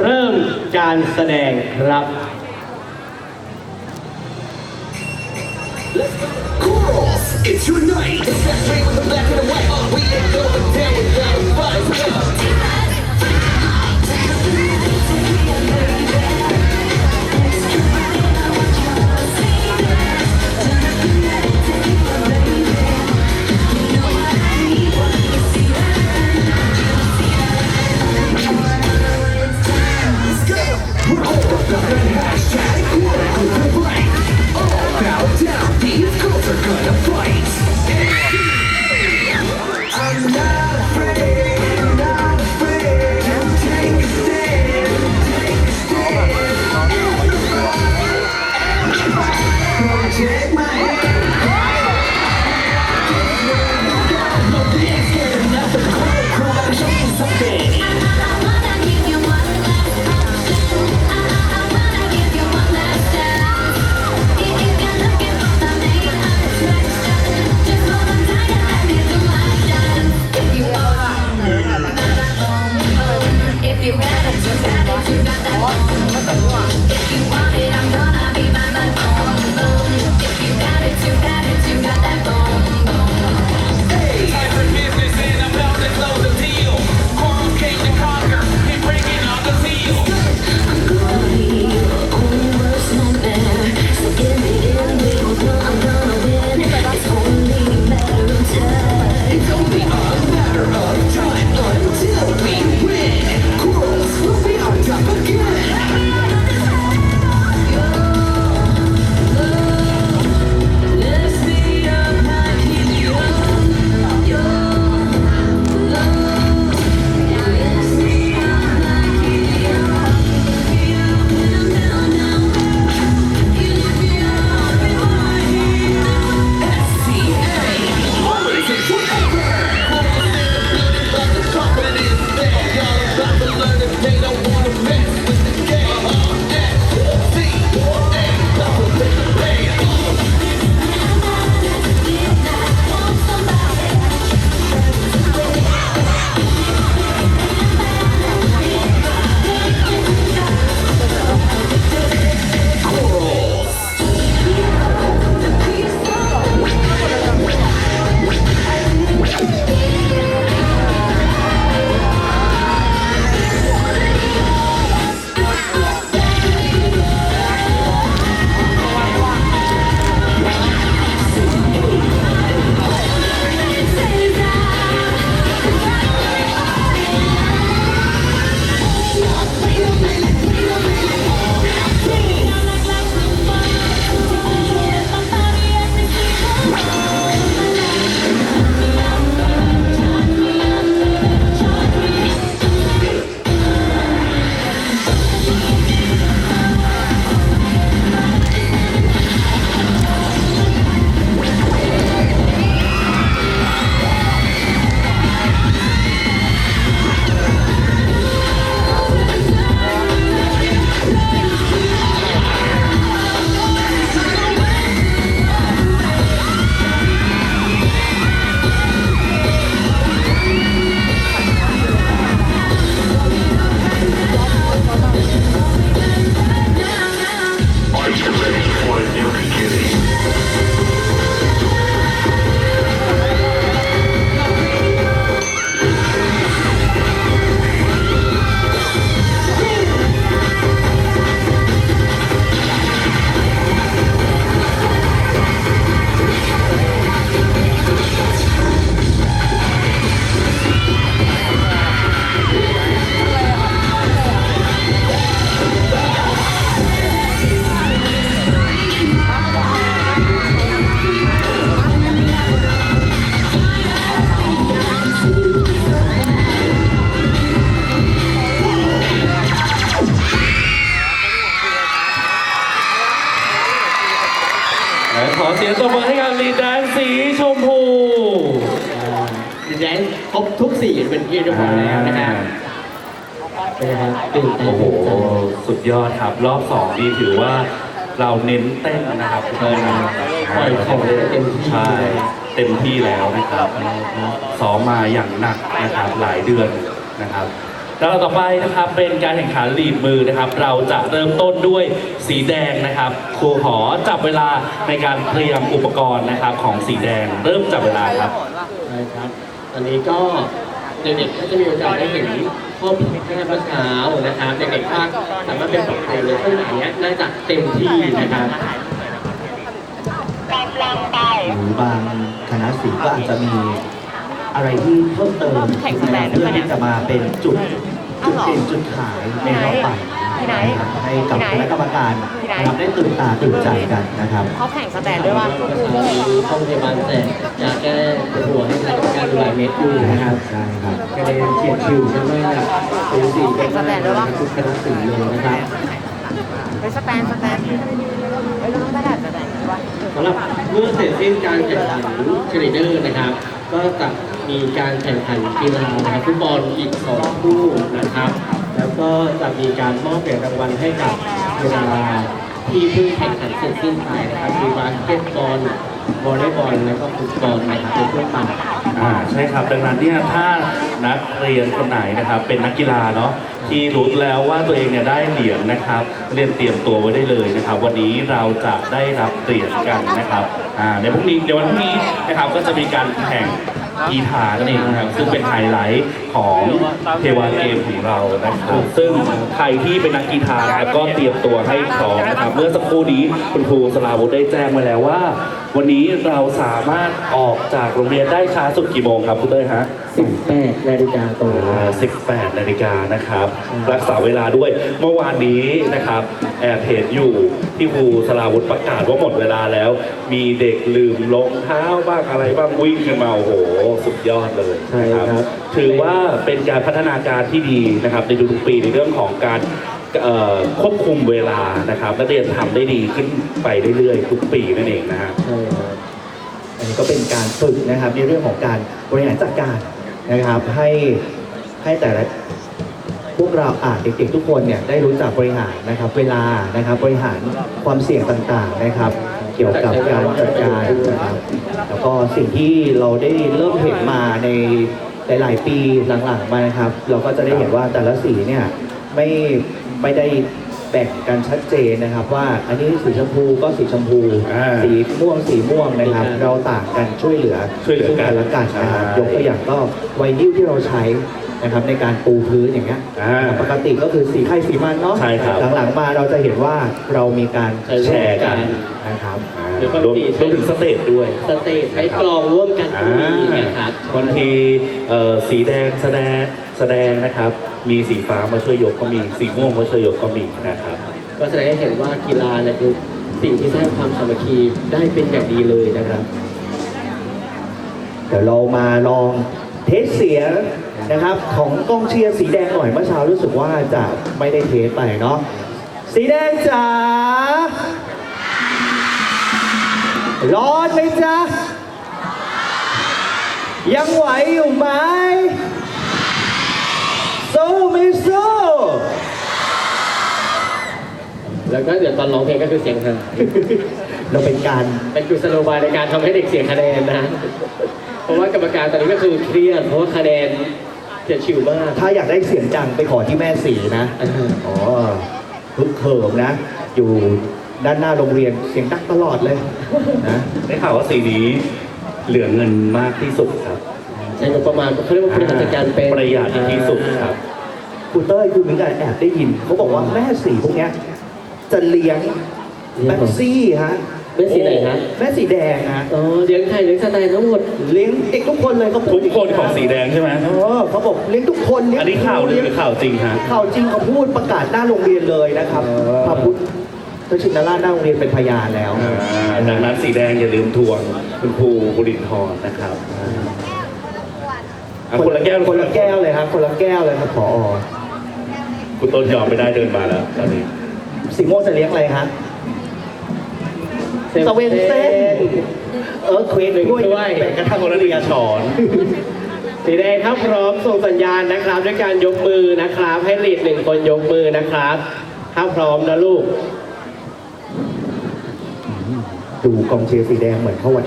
เริ่มการแสดงครับ Corals, it's your night. It's that train with the black and the white. Uh, we ain't going down บมือให้กับลีดแดนสีชมพูดินแดนครบทุกสีเป็นที่เรียบร้อยแล้วนะฮะเป็นไงครับตื่นเต้นโอ้โห สุดยอดครับ รอบสองนี่ถือว่าเราเน้นเต้นนะครับเต้นปล่อยของเต็มที่ ใช่เต็มที่แล้วนะครับซ้อมมาอย่างหนักนะครับหลายเดือนนะครับ แล้วต่อไปนะครับเป็นการแข่งขันลีดมือนะครับ เราจะเริ่มต้นด้วยสีแดงนะครับครูหอจับเวลาในการเตรียมอุปกรณ์นะครับของสีแดงเริ่มจับเวลาครับใช่ครับตอนนี้ก็เด็กๆก็จะมีโอกาสได้เห็นข้อผิดพลาดเมื่อเช้านะครับเด็กๆก็สามารถเป็นปรับปรุงในช่วงไหนเนี้ยน่าจะเต็มที่นะครับหรือบางคณะศิลป์ก็อาจจะมี อะไรที่เพิ่มเติมแข่งแสดงด้วยเพื่อปะเนี่ยที่จะมาเป็นจุดอ้าจุวดเหรอเด่นจุดขายในรอบบ่ายที่ไหนนะครับให้กับที่ไหนคณะกรรมการที่ไหน นะครับได้ตื่นตาตื่นใจกันนะครับเขาแข่งสแตนด้วยว่าก็สามารถเข้าโรงพยาบาลแต่ยาแก้ปวดหัวให้ทางการดูแลเม็ดอยู่นะครับใช่ครับคะแนนเฉียดชิวใช่ไหมสูสีกันมากนะครับทุกคณะสีเลยนะครับไปสแตนสแตนไปเราต้องได้แบบสแตนว่า สำหรับเมื่อเสร็จสิ้นการแข่งขันเชลิเดอร์นะครับ ก็จะมีการแข่งขันกีฬานะครับฟุตบอลอีกสองคู่นะครับ แล้วก็จะมีการมอบเหรียญรางวัลให้กับกีฬาที่เพิ่งแข่งขันเสร็จสิ้นไปนะครับคือบาสเกตบอลวอลเลย์บอลแล้วก็ฟุตบอลนะครับในช่องบ่น อ่าใช่ครับดังนั้นเนี่ยถ้านักเรียนคนไหนนะครับ เป็นนักกีฬาเนาะที่รู้แล้วว่าตัวเองเนี่ยได้เหรียญนะครับ เรียนเตรียมตัวไว้ได้เลยนะครับ วันนี้เราจะได้รับเหรียญกันนะครับอ่าในพรุ่งนี้เดี๋ยวันพรุ่งนี้นะครับก็จะมีการแข่งกีฬานั่นเองนะครับซึ่งเป็นไฮไลท์ ของเทวาเกมของเรานะครับซึ่งใครที่เป็นนักกีฬานะครับก็เตรียมตัวให้พร้อมนะครับเมื่อสักครู่นี้คุณครูสลาวุฒิได้แจ้งมาแล้วว่า วันนี้เราสามารถออกจากโรงเรียนได้ช้าสุดกี่โมงครับคุณเต้ยฮะ 18นาฬิกาตรงอ่า18นาฬิกานะครับ รักษาเวลาด้วยเมื่อวานนี้นะครับ แอบเห็นอยู่ที่ครูสลาวุธประกาศว่าหมดเวลาแล้ว มีเด็กลืมรองเท้าบ้างอะไรบ้างวิ่งกันมาโอ้โหสุดยอดเลยใช่นะครับถือว่าเป็นการพัฒนาการที่ดีนะครับในทุกๆปีในเรื่องของการควบคุมเวลานะครับนักเรียนทำได้ดีขึ้นไปเรื่อยๆ ทุกปีนั่นเองนะฮะใช่ครับอันนี้ก็เป็นการฝึกนะครับในเรื่องของการบริหารจัดการนะครับให้ให้แต่ละพวกเราอ่านเด็กๆทุกคนเนี่ยได้รู้จักบริหารนะครับ เวลานะครับบริหารความเสี่ยงต่างๆนะครับ เกี่ยวกับการจัดการนะครับแล้วก็สิ่งที่เราได้เริ่มเห็นมาใน หลาย ๆ ปีหลัง ๆ มานะครับ เราก็จะได้เห็นว่าแต่ละสีเนี่ยไม่ไม่ได้แบ่งกันชัดเจนนะครับว่าอันนี้สีชมพูก็สีชมพู อ่าสีม่วงสีม่วงนะครับครับเราต่างกันช่วยเหลือช่วยเหลือกัน ซึ่งและกันนะครับใช่ยกตัวอย่างก็ไวนิลที่เราใช้ นะครับในการปูพื้นอย่างเงี้ยอ่าปกติก็คือสีไข่สีมันเนาะใช่ครับ หลังๆมาเราจะเห็นว่าเรามีการแชร์กันนะครับหรือบางรวมทีรวมถึงสเตจด้วย สเตจใช้กลองร่วมกันก็มีนะครับบางทีเอ่อสีแดงแสดงแสดงนะครับ มีสีฟ้ามาช่วยยกก็มี สีม่วงมาช่วยยกก็มีนะครับ ก็แสดงให้เห็นว่ากีฬาเนี่ยคือสิ่งที่สร้างความสามัคคีได้เป็นอย่างดีเลยนะครับ เดี๋ยวเรามาลองเทสเสียง นะครับ ของกล้องเชียร์สีแดงหน่อยเมื่อเช้ารู้สึกว่าจะไม่ได้เทสไปเนาะสีแดงจ๋าร้อนไหมจ๊ะยังไหวอยู่ไหมสู้ไม่สู้แล้วก็เดี๋ยวตอนร้องเพลงก็คือเสียงฮาเราเป็นการเป็นกุศโลบายในการทำให้เด็กเสียคะแนนนะ เพราะว่ากรรมการตอนนี้ก็คือเครียดเพราะว่าคะแนน เฉียดฉิวมากถ้าอยากได้เสียงดังไปขอที่แม่สีนะอ่าอ๋อฮึกเหิมนะ อยู่ด้านหน้าโรงเรียนเสียงดังตลอดเลยนะได้ข่าวว่าสีนี้เหลือเงินมากที่สุดครับใช้งบประมาณเขาเรียกว่าบริหารจัดการเป็นประหยัดที่สุดครับครูเต้ยคือเหมือนกันแอบได้ยินเขาบอกว่าแม่สีพวกเนี้ยจะเลี้ยงแม็กซี่ฮะ แม่สีไหนฮะแม่สีแดงฮะอ๋อเลี้ยงไข่เลี้ยงสไตล์ทั้งหมดเลี้ยงเด็กทุกคนเลยเขาพูทุดกคนของสีแดงใช่ไหมเออเขาบอกเลี้ยงทุกคนเลี้ยงอันนี้ข่าวลือหรือข่าวจริงฮะข่าวจริงเขาพูดประกาศหน้าโรงเรียนเลยนะครับอ๋อพระพุทธชินราชหน้าโรงเรียนเป็นพยานแล้วอ่าดังนั้นสีแดงอย่าลืมทวงคุณครูบุรินทร์นะครับอะคนละแก้วคนละแก้วเลยครับ คนละแก้วเลยครับผอคุณต้นยอมไม่ได้เดินมาแล้วตอนนี้สีม่วงจะเลี้ยงอะไรฮะส เวนเซนเออเควสหนึ่งด้วยถ้วยแบ่งกระทั่งคนละหนึ่งช้อนสีแดงถ้าพร้อมส่งสัญญาณนะครับ ด้วยการยกมือนะครับ ให้ลีดหนึ่งคนยกมือนะครับ ถ้าพร้อมนะลูก ดูกองเชียร์สีแดงเหมือนเขาวัด